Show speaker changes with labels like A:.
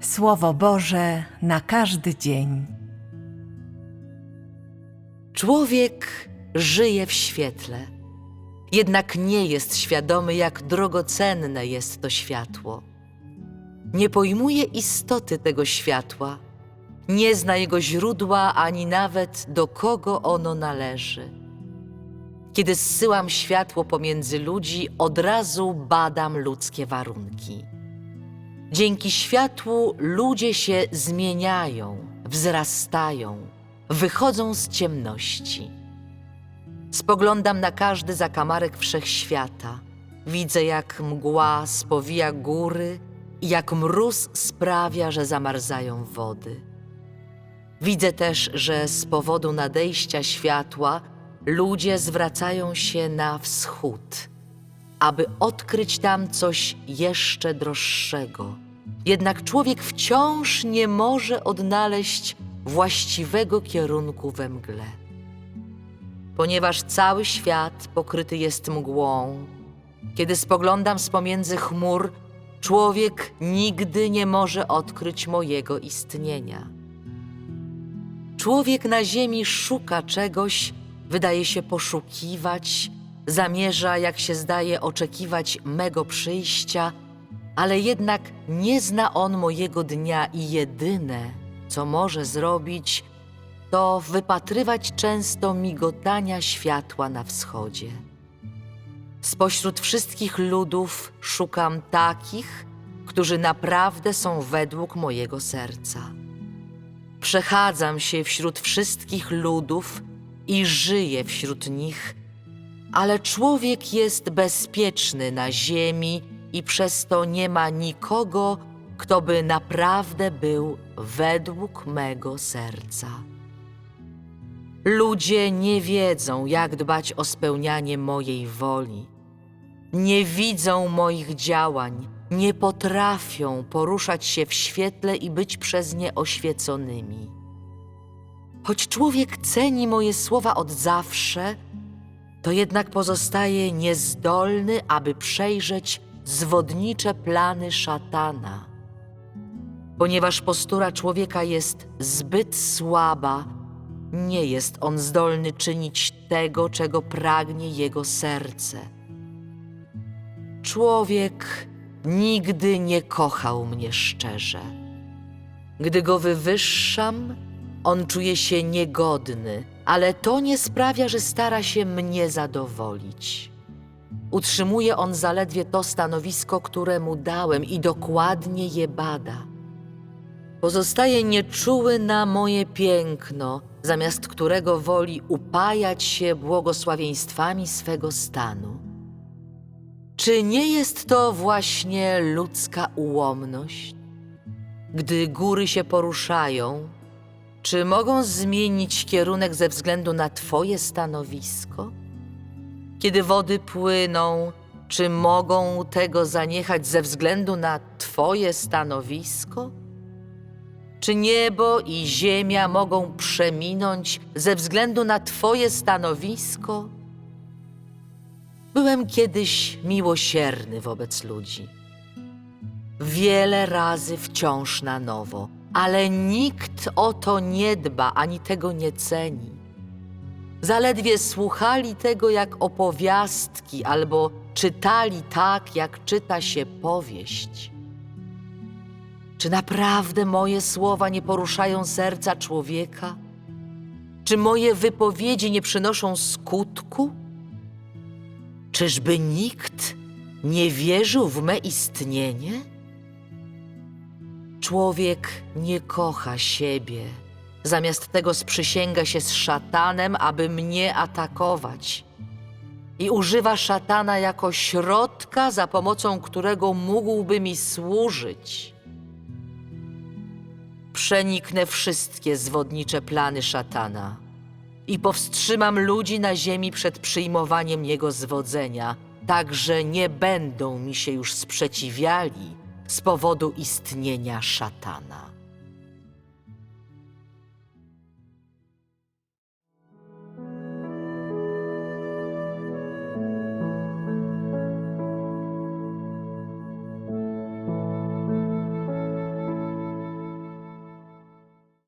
A: Słowo Boże na każdy dzień.
B: Człowiek żyje w świetle, jednak nie jest świadomy, jak drogocenne jest to światło. Nie pojmuje istoty tego światła, nie zna jego źródła ani nawet do kogo ono należy. Kiedy zsyłam światło pomiędzy ludzi, od razu badam ludzkie warunki. Dzięki światłu ludzie się zmieniają, wzrastają, wychodzą z ciemności. Spoglądam na każdy zakamarek wszechświata. Widzę, jak mgła spowija góry jak mróz sprawia, że zamarzają wody. Widzę też, że z powodu nadejścia światła ludzie zwracają się na wschód, aby odkryć tam coś jeszcze droższego. Jednak człowiek wciąż nie może odnaleźć właściwego kierunku we mgle. Ponieważ cały świat pokryty jest mgłą, kiedy spoglądam z pomiędzy chmur, człowiek nigdy nie może odkryć mojego istnienia. Człowiek na ziemi szuka czegoś, wydaje się poszukiwać, zamierza, jak się zdaje, oczekiwać mego przyjścia, ale jednak nie zna on mojego dnia i jedyne, co może zrobić, to wypatrywać często migotania światła na wschodzie. Spośród wszystkich ludów szukam takich, którzy naprawdę są według mojego serca. Przechadzam się wśród wszystkich ludów i żyję wśród nich, ale człowiek jest bezpieczny na ziemi i przez to nie ma nikogo, kto by naprawdę był według mego serca. Ludzie nie wiedzą, jak dbać o spełnianie mojej woli. Nie widzą moich działań, nie potrafią poruszać się w świetle i być przez nie oświeconymi. Choć człowiek ceni moje słowa od zawsze, to jednak pozostaje niezdolny, aby przejrzeć zwodnicze plany szatana. Ponieważ postura człowieka jest zbyt słaba, nie jest on zdolny czynić tego, czego pragnie jego serce. Człowiek nigdy nie kochał mnie szczerze. Gdy go wywyższam, on czuje się niegodny, ale to nie sprawia, że stara się mnie zadowolić. Utrzymuje on zaledwie to stanowisko, które mu dałem i dokładnie je bada. Pozostaje nieczuły na moje piękno, zamiast którego woli upajać się błogosławieństwami swego stanu. Czy nie jest to właśnie ludzka ułomność? Gdy góry się poruszają, czy mogą zmienić kierunek ze względu na Twoje stanowisko? Kiedy wody płyną, czy mogą tego zaniechać ze względu na Twoje stanowisko? Czy niebo i ziemia mogą przeminąć ze względu na Twoje stanowisko? Byłem kiedyś miłosierny wobec ludzi. Wiele razy wciąż na nowo, ale nikt o to nie dba ani tego nie ceni. Zaledwie słuchali tego jak opowiastki albo czytali tak, jak czyta się powieść. Czy naprawdę moje słowa nie poruszają serca człowieka? Czy moje wypowiedzi nie przynoszą skutku? Czyżby nikt nie wierzył w me istnienie? Człowiek nie kocha siebie. Zamiast tego sprzysięga się z szatanem, aby mnie atakować. I używa szatana jako środka, za pomocą którego mógłby mi służyć. Przeniknę wszystkie zwodnicze plany szatana i powstrzymam ludzi na ziemi przed przyjmowaniem jego zwodzenia, tak że nie będą mi się już sprzeciwiali z powodu istnienia szatana.